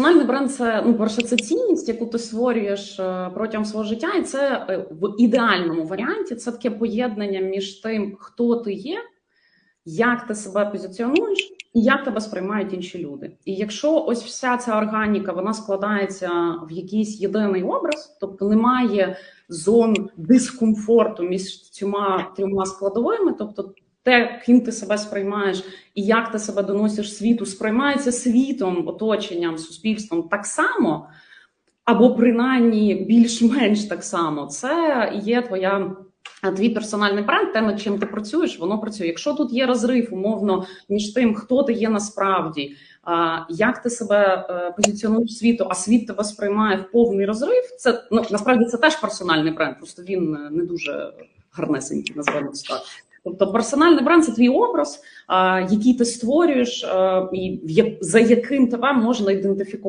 Персональний бренд це ну перше, це цінність, яку ти створюєш е, протягом свого життя, і це е, в ідеальному варіанті це таке поєднання між тим, хто ти є, як ти себе позиціонуєш, і як тебе сприймають інші люди. І якщо ось вся ця органіка вона складається в якийсь єдиний образ, тобто немає зон дискомфорту між цими трьома складовими, тобто те, ким ти себе сприймаєш, і як ти себе доносиш світу, сприймається світом, оточенням, суспільством так само, або принаймні більш-менш так само. Це є твоя. Твій персональний бренд, те, над чим ти працюєш, воно працює. Якщо тут є розрив, умовно, між тим, хто ти є насправді, а, як ти себе е, позиціонуєш світу, а світ тебе сприймає в повний розрив, це ну насправді це теж персональний бренд, просто він е, не дуже гарнесенький, називаємо так. Тобто персональний бренд це твій образ, який ти створюєш, і за яким тебе можна ідентифікувати.